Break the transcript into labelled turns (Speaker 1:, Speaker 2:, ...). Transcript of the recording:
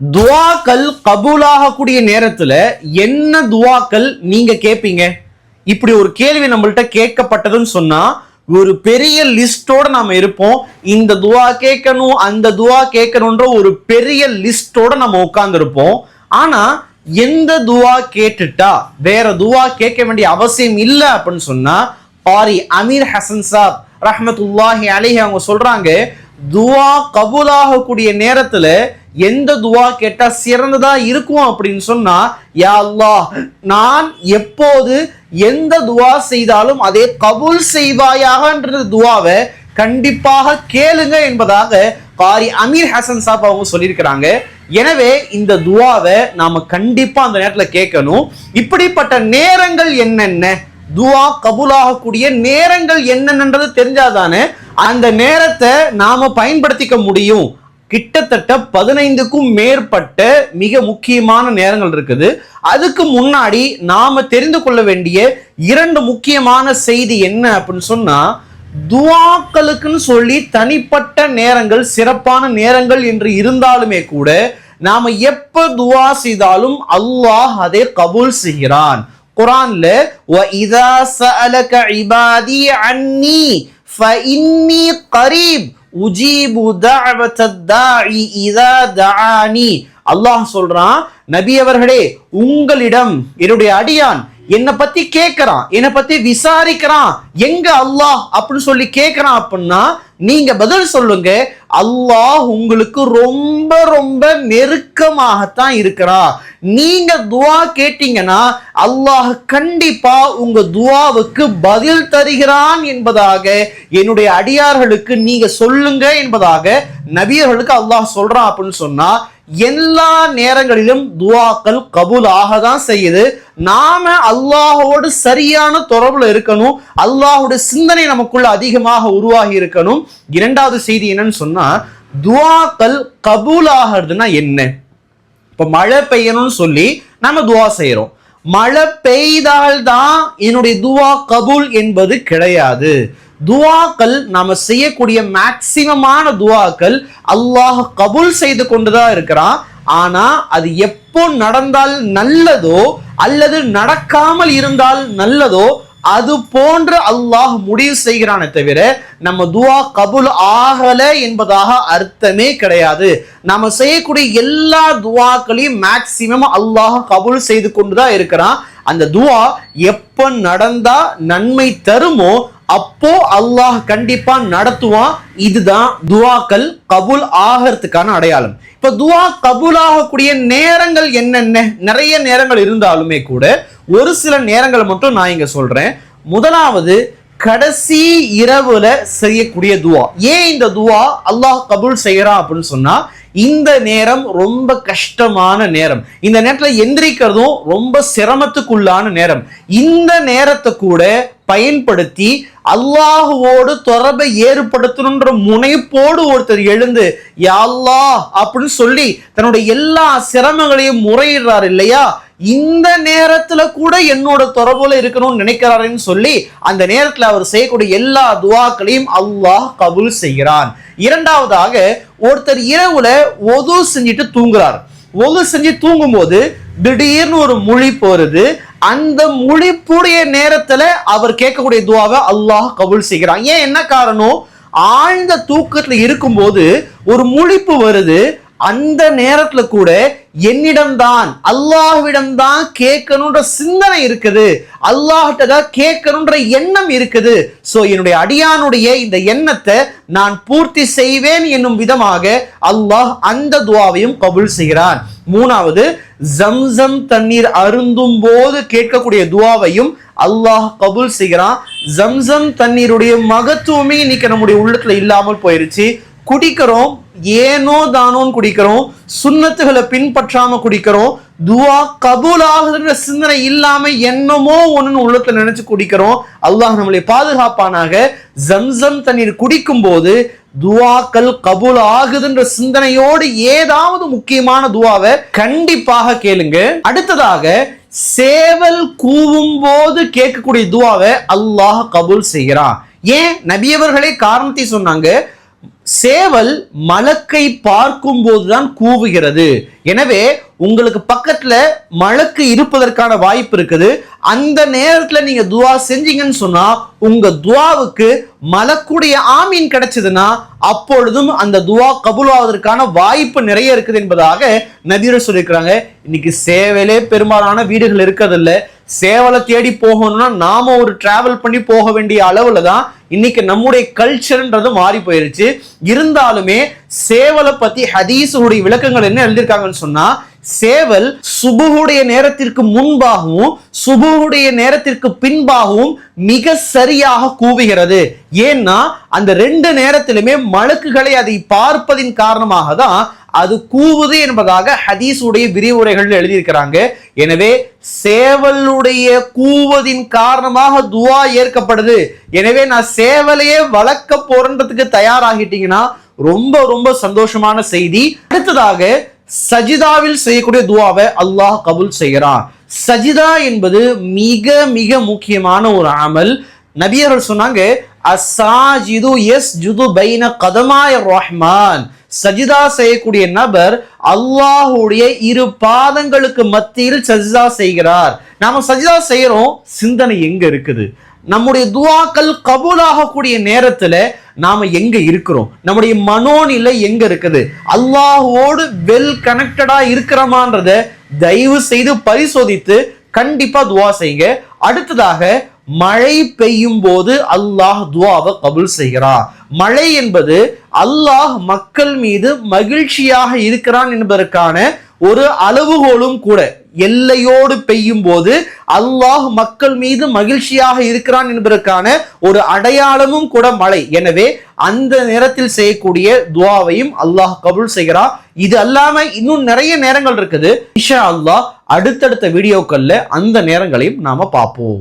Speaker 1: துவாக்கள் கபூலாகக்கூடிய நேரத்துல என்ன துவாக்கள் நீங்க கேட்பீங்க இப்படி ஒரு கேள்வி நம்மள்ட்ட கேட்கப்பட்டதுன்னு சொன்னா ஒரு பெரிய லிஸ்டோட நாம இருப்போம். இந்த துவா கேட்கணும் அந்த துவா கேட்கணுன்ற ஒரு பெரிய லிஸ்டோட நம்ம உட்கார்ந்துருப்போம். ஆனா எந்த துவா கேட்டுட்டா வேற துவா கேட்க வேண்டிய அவசியம் இல்லை அப்படின்னு சொன்னா பாரி அமீர் ஹசன் சாப் ரஹமத்துல்லாஹி அலிஹி அவங்க சொல்றாங்க துவா கபூலாகக்கூடிய நேரத்துல எந்த துவா கேட்டா சிறந்ததா இருக்கும் அப்படின்னு சொன்னா யா நான் எப்போது எந்த துவா செய்தாலும் அதே கபூல் செய்வாயாகன்ற துவாவை கண்டிப்பாக கேளுங்க என்பதாக காரி அமீர் ஹசன் சாப் அவங்க சொல்லியிருக்கிறாங்க. எனவே இந்த துவாவை நாம கண்டிப்பா அந்த நேரத்துல கேட்கணும். இப்படிப்பட்ட நேரங்கள் என்னென்ன? துவா கபூலாகக்கூடிய நேரங்கள் என்னென்னன்றது தெரிஞ்சாதானே அந்த நேரத்தை நாம பயன்படுத்திக்க முடியும். கிட்டத்தட்ட பதினைந்துக்கும் மேற்பட்ட மிக முக்கியமான நேரங்கள் இருக்குது. அதுக்கு முன்னாடி நாம தெரிந்து கொள்ள வேண்டிய இரண்டு முக்கியமான செய்தி என்ன அப்படின்னு சொன்னா துவாக்களுக்குன்னு சொல்லி தனிப்பட்ட நேரங்கள் சிறப்பான நேரங்கள் என்று இருந்தாலுமே கூட நாம எப்ப துவா செய்தாலும் அல்லாஹ் அதை கபூல் செய்கிறான். குரான்ல وَإِذَا سَأَلَكَ عِبَادِي عَنِّي فَإِنِّي قَرِيبٌ உஜீபு தா'i இதா தஆனி அல்லாஹ் சொல்றான் நபி அவர்களே உங்களிடம் என்னுடைய அடியான் என்னை பத்தி கேட்கறான் என்னை பத்தி விசாரிக்கிறான். எங்க அல்லாஹ் அப்படின்னு சொல்லி கேட்கறான் அப்படின்னா நீங்க பதில் சொல்லுங்க. அல்லாஹ் உங்களுக்கு ரொம்ப ரொம்ப நெருக்கமாகத்தான் இருக்கிறா. நீங்க துவா கேட்டீங்கன்னா அல்லாஹ் கண்டிப்பா உங்க துவாவுக்கு பதில் தருகிறான் என்பதாக என்னுடைய அடியார்களுக்கு நீங்க சொல்லுங்க என்பதாக நபியர்களுக்கு அல்லாஹ் சொல்றான் அப்படின்னு சொன்னா எல்லா நேரங்களிலும் துவாக்கள் கபூல் ஆக தான் செய்யுது. நாம அல்லாஹோடு சரியான தொடர்புல இருக்கணும். அல்லாஹோட சிந்தனை நமக்குள்ள அதிகமாக உருவாகி இருக்கணும். இரண்டாவது செய்தி என்னன்னு சொன்னா துவாக்கள் கபூல் ஆகிறதுனா என்ன? இப்ப மழை பெய்யணும்னு சொல்லி நம்ம துவா செய்யறோம் மழை பெய்தால் தான் என்னுடைய துவா கபூல் என்பது கிடையாது. துவாக்கள் நாம செய்யக்கூடிய மேக்சிமமான துவாக்கள் அல்லாஹ் கபுல் செய்து கொண்டுதான் இருக்கிறான். ஆனா அது எப்போ நடந்தால் நல்லதோ அல்லது நடக்காமல் இருந்தால் நல்லதோ அது போன்று அல்லாஹ் முடிவு செய்கிறானே தவிர நம்ம துவா கபுல் ஆகல என்பதாக அர்த்தமே கிடையாது. நம்ம செய்யக்கூடிய எல்லா துவாக்களையும் மேக்சிமம் அல்லாஹ் கபுல் செய்து கொண்டுதான் இருக்கிறான். அந்த துவா எப்ப நடந்தா நன்மை தருமோ அப்போ அல்லாஹ் கண்டிப்பா நடத்துவான். இதுதான் துவாக்கள் கபுல் ஆகிறதுக்கான அடையாளம். இப்ப துவா கபுல் ஆகக்கூடிய நேரங்கள் என்னென்ன? நிறைய நேரங்கள் இருந்தாலுமே கூட ஒரு சில நேரங்களை மட்டும் நான் இங்க சொல்றேன். முதலாவது கடைசி இரவுல செய்யக்கூடிய துவா. ஏன் இந்த துவா அல்லாஹ் கபுல் செய்யறான் அப்படின்னு சொன்னா இந்த நேரம் ரொம்ப கஷ்டமான நேரம். இந்த நேரத்துல எந்திரிக்கிறதும் ரொம்ப சிரமத்துக்குள்ளான நேரம். இந்த நேரத்தை கூட பயன்படுத்தி அல்லாஹுவோடு தொடர்பை ஏற்படுத்தணுன்ற முனைப்போடு ஒருத்தர் எழுந்து யாழ்லா அப்படின்னு சொல்லி தன்னுடைய எல்லா சிரமங்களையும் முறையிடுறார் இல்லையா? இந்த நேரத்துல கூட என்னோட தொடர்புல இருக்கணும்னு நினைக்கிறாருன்னு சொல்லி அந்த நேரத்துல அவர் செய்யக்கூடிய எல்லா துவாக்களையும் அல்லாஹ் கபுல் செய்கிறான். இரண்டாவதாக ஒருத்தர் இரவுல ஒது செஞ்சுட்டு தூங்குறார். ஒது செஞ்சு தூங்கும்போது திடீர்னு ஒரு மொழி போறது அந்த முழிப்புடைய நேரத்துல அவர் கேட்கக்கூடிய துவாவை அல்லாஹ் கபுல் செய்கிறான். ஏன் என்ன காரணம்? ஆழ்ந்த தூக்கத்துல இருக்கும்போது ஒரு முழிப்பு வருது அந்த நேரத்துல கூட என்னிடம்தான் அல்லாஹ்விடம்தான் கேட்கணுன்ற சிந்தனை இருக்குது. அல்லாஹ்கிட்ட தான் கேட்கணுன்ற எண்ணம் இருக்குது. சோ என்னுடைய அடியானுடைய இந்த எண்ணத்தை நான் பூர்த்தி செய்வேன் என்னும் விதமாக அல்லாஹ் அந்த துவாவையும் கபுல் செய்கிறான். மூணாவது ஜம்சம் தண்ணீர் அருந்தும் போது கேட்கக்கூடிய துவாவையும் அல்லாஹ் கபுல் செய்கிறான். ஜம்சம் தண்ணீருடைய மகத்துவமே இன்னைக்கு நம்முடைய உள்ளத்துல இல்லாமல் போயிருச்சு. குடிக்கிறோம் ஏனோ தானோன்னு குடிக்கிறோம் சுண்ணத்துகளை பின்பற்றாம குடிக்கிறோம் துவா கபூல் ஆகுதுன்ற சிந்தனை இல்லாம என்னமோ ஒண்ணுன்னு உள்ளத்துல நினைச்சு குடிக்கிறோம். அல்லாஹ் நம்மளை பாதுகாப்பானாக ஜம்சம் தண்ணீர் குடிக்கும் போது துவாக்கள் கபூல் ஆகுதுன்ற சிந்தனையோடு ஏதாவது முக்கியமான துவாவை கண்டிப்பாக கேளுங்க. அடுத்ததாக சேவல் கூவும் போது கேட்கக்கூடிய துவாவை அல்லாஹ் கபூல் செய்கிறான். ஏன்? நபியவர்களே காரணத்தை சொன்னாங்க. சேவல் மலக்கை பார்க்கும் போதுதான் கூவுகிறது. எனவே உங்களுக்கு பக்கத்துல மலக்கு இருப்பதற்கான வாய்ப்பு இருக்குது. அந்த நேரத்துல நீங்க துவா செஞ்சீங்கன்னு சொன்னா உங்க துவாவுக்கு மலக்குடைய ஆமீன் கிடைச்சதுன்னா அப்பொழுதும் அந்த துவா கபூலாவதற்கான வாய்ப்பு நிறைய இருக்குது என்பதாக நபியர் சொல்லியிருக்கிறாங்க. இன்னைக்கு சேவலே பெரும்பாலான வீடுகள் இருக்கிறதில்ல. சேவலை தேடி போகணும்னா நாம ஒரு டிராவல் பண்ணி போக வேண்டிய அளவுல தான் இன்னைக்கு நம்முடைய கல்ச்சர்ன்றது மாறி போயிருச்சு. இருந்தாலுமே சேவலை பத்தி ஹதீஸுடைய விளக்கங்கள் என்ன எழுதியிருக்காங்கன்னு சொன்னா சேவல் சுபுடைய நேரத்திற்கு முன்பாகவும் சுபுடைய நேரத்திற்கு பின்பாகவும் மிக சரியாக கூவுகிறது. ஏன்னா அந்த ரெண்டு நேரத்திலுமே மலக்குகளை அதை பார்ப்பதின் காரணமாக தான் அது கூவுது என்பதாக ஹதீஸுடைய விரிவுரைகள் எழுதியிருக்கிறாங்க. எனவே சேவலுடைய கூவதின் காரணமாக துவா ஏற்கப்படுது. எனவே நான் சேவலையே வளர்க்க போறன்றதுக்கு தயாராகிட்டீங்கன்னா ரொம்ப ரொம்ப சந்தோஷமான செய்தி. அடுத்ததாக சஜிதாவில் செய்யக்கூடிய துவாவை அல்லாஹ் கபூல் செய்கிறான். சஜிதா என்பது மிக மிக முக்கியமான ஒரு அமல். நபியர்கள் சொன்னாங்க அசாஜிது எஸ் ஜுது பைன கதமாய ரஹ்மான். சஜிதா செய்யக்கூடிய நபர் அல்லாஹுடைய இரு பாதங்களுக்கு மத்தியில் சஜிதா செய்கிறார். நாம சஜிதா செய்யறோம் சிந்தனை எங்க இருக்குது? நம்முடைய துவாக்கள் கபூலாகக்கூடிய நேரத்துல நாம எங்க இருக்கிறோம்? நம்முடைய மனோநிலை எங்க இருக்குது? அல்லாஹோடு வெல் கனெக்டடா இருக்கிறோமான்றத தயவு செய்து பரிசோதித்து கண்டிப்பா துவா செய்யுங்க. அடுத்ததாக மழை பெய்யும் போது அல்லாஹ் துவாவை கபுல் செய்கிறார். மழை என்பது அல்லாஹ் மக்கள் மீது மகிழ்ச்சியாக இருக்கிறான் என்பதற்கான ஒரு அளவுகோலும் கூட எல்லையோடு பெய்யும் போது அல்லாஹ் மக்கள் மீது மகிழ்ச்சியாக இருக்கிறான் என்பதற்கான ஒரு அடையாளமும் கூட மழை. எனவே அந்த நேரத்தில் செய்யக்கூடிய துவாவையும் அல்லாஹ் கபுல் செய்கிறான் இது அல்லாம இன்னும் நிறைய நேரங்கள் இருக்குது. இஷா அல்லாஹ் அடுத்தடுத்த வீடியோக்கள்ல அந்த நேரங்களையும் நாம பார்ப்போம்.